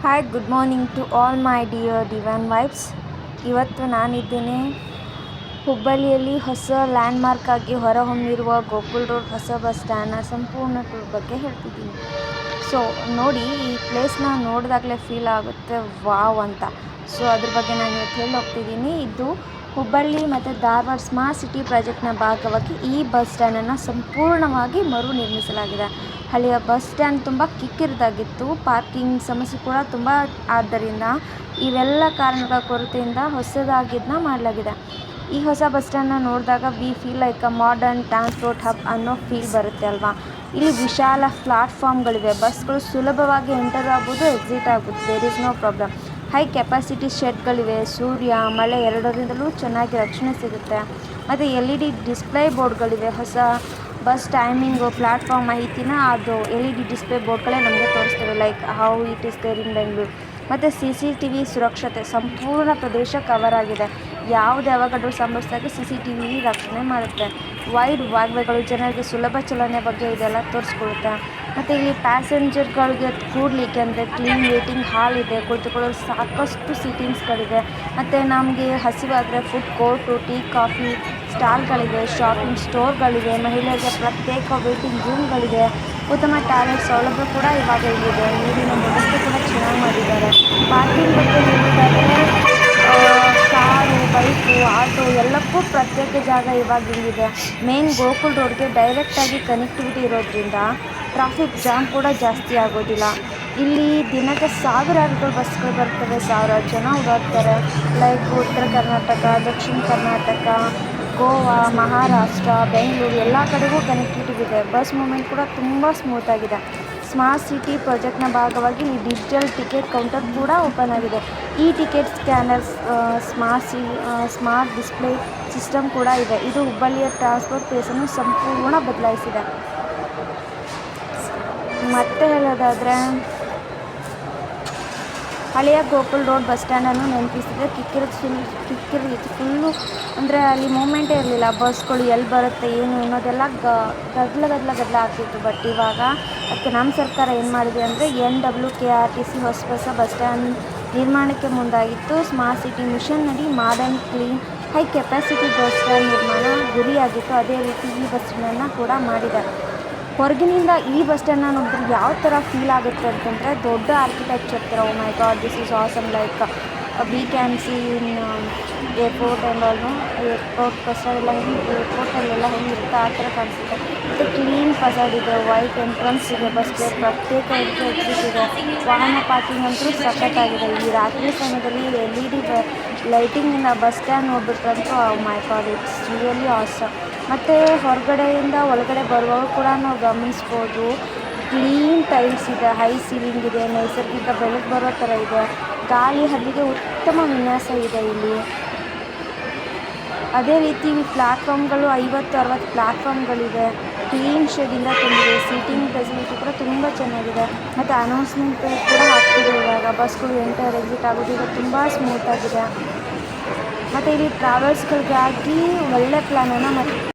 Hi good morning to all my dear divine vibes ಇವತ್ತು ನಾನಿದ್ದೇನೆ ಹುಬ್ಬಳ್ಳಿಯಲ್ಲಿ ಹೊಸ ಲ್ಯಾಂಡ್ಮಾರ್ಕ್ ಆಗಿ ಹೊರಹೊಮ್ಮಿರುವ ಗೋಕುಲ್ ರೋಡ್ ಹೊಸ ಬಸ್ ಸ್ಟ್ಯಾಂಡ್ನ ಸಂಪೂರ್ಣ ಟೂರ್ ಬಗ್ಗೆ ಹೇಳ್ತಿದ್ದೀನಿ. ಸೊ ನೋಡಿ, ಈ ಪ್ಲೇಸ್ನ ನೋಡಿದಾಗಲೇ ಫೀಲ್ ಆಗುತ್ತೆ ವಾವ್ ಅಂತ. ಸೊ ಅದ್ರ ಬಗ್ಗೆ ನಾನು ಇವತ್ತು ಹೇಳಿ ಹೋಗ್ತಿದ್ದೀನಿ ಇದು ಹುಬ್ಬಳ್ಳಿ ಮತ್ತು ಧಾರವಾಡ ಸ್ಮಾರ್ಟ್ ಸಿಟಿ ಪ್ರಾಜೆಕ್ಟ್ನ ಭಾಗವಾಗಿ ಈ ಬಸ್ ಸ್ಟ್ಯಾಂಡನ್ನು ಸಂಪೂರ್ಣವಾಗಿ ಮರು ನಿರ್ಮಿಸಲಾಗಿದೆ. ಹಳೆಯ ಬಸ್ ಸ್ಟ್ಯಾಂಡ್ ತುಂಬ ಕಿಕ್ಕಿರದಾಗಿತ್ತು. ಪಾರ್ಕಿಂಗ್ ಸಮಸ್ಯೆ ಕೂಡ ತುಂಬ ಆದ್ದರಿಂದ ಇವೆಲ್ಲ ಕಾರಣಗಳ ಕೊರತೆಯಿಂದ ಹೊಸದಾಗಿದ್ದನ್ನ ಮಾಡಲಾಗಿದೆ. ಈ ಹೊಸ ಬಸ್ ಸ್ಟ್ಯಾಂಡ್ನ ನೋಡಿದಾಗ we feel like a modern transport hub ಅನ್ನೋ ಫೀಲ್ ಬರುತ್ತೆ ಅಲ್ವಾ? ಇಲ್ಲಿ ವಿಶಾಲ ಪ್ಲಾಟ್ಫಾರ್ಮ್ಗಳಿವೆ ಬಸ್ಗಳು ಸುಲಭವಾಗಿ ಎಂಟರ್ ಆಗ್ಬೋದು ಎಕ್ಸಿಟ್ ಆಗ್ಬೋದು. There is no problem high capacity ಶೆಡ್ಗಳಿವೆ. ಸೂರ್ಯ, ಮಳೆ ಎರಡರಿಂದಲೂ ಚೆನ್ನಾಗಿ ರಕ್ಷಣೆ ಸಿಗುತ್ತೆ. ಮತ್ತು ಎಲ್ ಇ ಡಿ ಡಿಸ್ಪ್ಲೇ ಬೋರ್ಡ್ಗಳಿವೆ. ಹೊಸ ಬಸ್ ಟೈಮಿಂಗು ಪ್ಲ್ಯಾಟ್ಫಾರ್ಮ್ ಮಾಹಿತಿನ ಅದು ಎಲ್ ಇ ಡಿ ಡಿಸ್ಪ್ಲೇ ಬೋರ್ಡ್ಗಳೇ ನಮಗೆ ತೋರಿಸ್ತವೆ. Like how it is there in Bengaluru. ಮತ್ತು ಸಿ ಸಿ ಟಿ ವಿ ಸುರಕ್ಷತೆ, ಸಂಪೂರ್ಣ ಪ್ರದೇಶ ಕವರ್ ಆಗಿದೆ. ಯಾವುದೇ ಅವಘಡಗಳು ಸಂಭವಿಸಿದಾಗ ಸಿ ಸಿ ಟಿ ವಿ ರಕ್ಷಣೆ ಮಾಡುತ್ತೆ. ವೈಡ್ ವಾಗ್ವೆಗಳು ಜನರಿಗೆ ಸುಲಭ ಚಲನೆ ಬಗ್ಗೆ ಇದೆಲ್ಲ ತೋರಿಸ್ಕೊಡುತ್ತೆ? ಮತ್ತು ಇಲ್ಲಿ ಪ್ಯಾಸೆಂಜರ್ಗಳಿಗೆ ಕೂಡಲಿಕ್ಕೆ ಅಂದರೆ ಕ್ಲೀನ್ ವೇಟಿಂಗ್ ಹಾಲ್ ಇದೆ, ಕುಳಿತುಕೊಳ್ಳಲು ಸಾಕಷ್ಟು ಸೀಟಿಂಗ್ಸ್ಗಳಿದೆ ಮತ್ತು ನಮಗೆ ಹಸಿವಾದರೆ ಫುಡ್ ಕೋರ್ಟು, ಟೀ, ಕಾಫಿ ಸ್ಟಾಲ್ಗಳಿವೆ, ಶಾಪಿಂಗ್ ಸ್ಟೋರ್ಗಳಿವೆ, ಮಹಿಳೆಯರಿಗೆ ಪ್ರತ್ಯೇಕ ವೇಟಿಂಗ್ ರೂಮ್ಗಳಿದೆ ಉತ್ತಮ ಟಾಯ್ಲೆಟ್ ಸೌಲಭ್ಯ ಕೂಡ ಇವಾಗ ಇಲ್ಲಿದೆ. ನೀರಿನ ವ್ಯವಸ್ಥೆ ಕೂಡ ಚೆನ್ನಾಗಿ ಮಾಡಿದ್ದಾರೆ. ಪಾರ್ಕಿಂಗ್ ಬಗ್ಗೆ ಹೇಳೋದಾದರೆ ಕಾರು, ಬೈಕು, ಆಟೋ ಎಲ್ಲಕ್ಕೂ ಪ್ರತ್ಯೇಕ ಜಾಗ ಇವಾಗ ಇಲ್ಲಿದೆ ಮೇನ್ ಗೋಕುಲ್ ರೋಡ್ಗೆ ಡೈರೆಕ್ಟಾಗಿ ಕನೆಕ್ಟಿವಿಟಿ ಇರೋದ್ರಿಂದ ಟ್ರಾಫಿಕ್ ಜಾಮ್ ಕೂಡ ಜಾಸ್ತಿ ಆಗೋದಿಲ್ಲ. ಇಲ್ಲಿ ದಿನಕ್ಕೆ ಸಾವಿರಾರು ಬಸ್ಗಳು ಬರ್ತವೆ, ಸಾವಿರಾರು ಜನ ಓಡಾಡ್ತಾರೆ. ಲೈಕ್ ಉತ್ತರ ಕರ್ನಾಟಕ, ದಕ್ಷಿಣ ಕರ್ನಾಟಕ, ಗೋವಾ, ಮಹಾರಾಷ್ಟ್ರ, ಬೆಂಗಳೂರು, ಎಲ್ಲ ಕಡೆಗೂ ಕನೆಕ್ಟಿವಿಟಿ ಇದೆ. ಬಸ್ ಮೂಮೆಂಟ್ ಕೂಡ ತುಂಬ ಸ್ಮೂತಾಗಿದೆ ಸ್ಮಾರ್ಟ್ ಸಿಟಿ ಪ್ರಾಜೆಕ್ಟ್ನ ಭಾಗವಾಗಿ ಈ ಡಿಜಿಟಲ್ ಟಿಕೆಟ್ ಕೌಂಟರ್ ಕೂಡ ಓಪನ್ ಆಗಿದೆ. ಈ ticket scanners smart C smart display system ಕೂಡ ಇದೆ. ಇದು ಹುಬ್ಬಳ್ಳಿಯ ಟ್ರಾನ್ಸ್ಪೋರ್ಟ್ ಪ್ಲೇಸನ್ನು ಸಂಪೂರ್ಣ ಬದಲಾಯಿಸಿದೆ. ಮತ್ತೆ ಹೇಳೋದಾದರೆ ಹಳೆಯ ಗೋಕುಲ್ ರೋಡ್ ಬಸ್ ಸ್ಟ್ಯಾಂಡನ್ನು ನೆನಪಿಸಿದೆ ಕಿಕ್ಕಿರಿ ಫುಲ್ ಕಿಕ್ಕಿರಿ ಫುಲ್ಲು ಅಂದರೆ ಅಲ್ಲಿ ಮೂಮೆಂಟೇ ಇರಲಿಲ್ಲ. ಬಸ್ಗಳು ಎಲ್ಲಿ ಬರುತ್ತೆ, ಏನು ಅನ್ನೋದೆಲ್ಲ ಗದ್ದಲ ಗದ್ದಲ ಗದ್ದಲ ಆಗ್ತಿತ್ತು. ಬಟ್ ಇವಾಗ ಅದಕ್ಕೆ ನಮ್ಮ ಸರ್ಕಾರ ಏನು ಮಾಡಿದೆ ಅಂದರೆ N W K R T C ಹೊಸ ಹೊಸ ಬಸ್ ಸ್ಟ್ಯಾಂಡ್ ನಿರ್ಮಾಣಕ್ಕೆ ಮುಂದಾಗಿತ್ತು. Smart city ಮಿಷನ್ನಡಿ modern clean high capacity bus stand ನಿರ್ಮಾಣ ಗುರಿಯಾಗಿತ್ತು. ಅದೇ ರೀತಿ ಈ ಬಸ್ಗಳನ್ನು ಕೂಡ ಮಾಡಿದ್ದಾರೆ. ಹೊರಗಿನಿಂದ ಈ ಬಸ್ ಸ್ಟ್ಯಾಂಡ್ನ ನೋಡಿದ್ರೆ ಯಾವ ಥರ ಫೀಲ್ ಆಗುತ್ತೆ ಅಂತಂದರೆ ದೊಡ್ಡ ಆರ್ಕಿಟೆಕ್ಚರ್ ಥರ ಓ my god this is awesome like we can see in airport and ಆಲ್ನು airport facade ಎಲ್ಲ ಹೆಂಗೆ ಏರ್ಪೋರ್ಟಲ್ಲೆಲ್ಲ ಹೆಂಗಿರುತ್ತೆ ಆ ಥರ ಕಾಣಿಸುತ್ತೆ. ಮತ್ತು ಕ್ಲೀನ್ ಫಸಾಡ್ ಇದೆ ವೈಟ್ ಎಂಟ್ರೆನ್ಸ್ ಇದೆ ಬಸ್ಗೆ ಪ್ರತ್ಯೇಕ ಎಂಟ್ರಿ ಎಕ್ಸಿಟ್ ಇದೆ. ವಾಹನ ಪಾರ್ಕಿಂಗ್ ಅಂತೂ ಸಖತ್ತಾಗಿದೆ. ಈ ರಾತ್ರಿ ಸಮಯದಲ್ಲಿ ಎಲ್ ಇ ಡಿ ಲೈಟಿಂಗಿನ bus stand ನೋಡ್ಬಿಟ್ರಂತೂ my god it's really awesome ಮತ್ತು ಹೊರಗಡೆಯಿಂದ ಒಳಗಡೆ ಬರುವಾಗ ಕೂಡ ನಾವು ಗಮನಿಸ್ಬೋದು ಕ್ಲೀನ್ ಟೈಲ್ಸ್ ಇದೆ ಹೈ ಸೀಲಿಂಗ್ ಇದೆ, ನೈಸರ್ಗಿಕ ಬೆಳಕು ಬರೋ ಥರ ಇದೆ, ಗಾಳಿ ಹಲ್ಲಿಗೆ ಉತ್ತಮ ವಿನ್ಯಾಸ ಇದೆ ಇಲ್ಲಿ. ಅದೇ ರೀತಿ ಪ್ಲ್ಯಾಟ್ಫಾರ್ಮ್ಗಳು ಐವತ್ತು, ಅರವತ್ತು ಪ್ಲ್ಯಾಟ್ಫಾರ್ಮ್ಗಳಿದೆ ಕ್ಲೀನ್ ಶೇಡಿಂದ ತುಂಬಿದೆ, ಸೀಟಿಂಗ್ ಫೆಸಿಲಿಟಿ ಕೂಡ ತುಂಬ ಚೆನ್ನಾಗಿದೆ. ಮತ್ತು ಅನೌನ್ಸ್ಮೆಂಟ್ ಕೂಡ ಆಗ್ತಿದೆ ಇವಾಗ. ಬಸ್ಗಳು ಎಂಟರ್ ಎಕ್ಸಿಟ್ ಆಗೋದು ಈಗ ತುಂಬ ಸ್ಮೂತಾಗಿದೆ ಮತ್ತು ಇಲ್ಲಿ ಟ್ರಾವೆಲ್ಸ್ಗಳಿಗಾಗಿ ಒಳ್ಳೆ ಪ್ಲ್ಯಾನನ್ನು ಮತ್ತು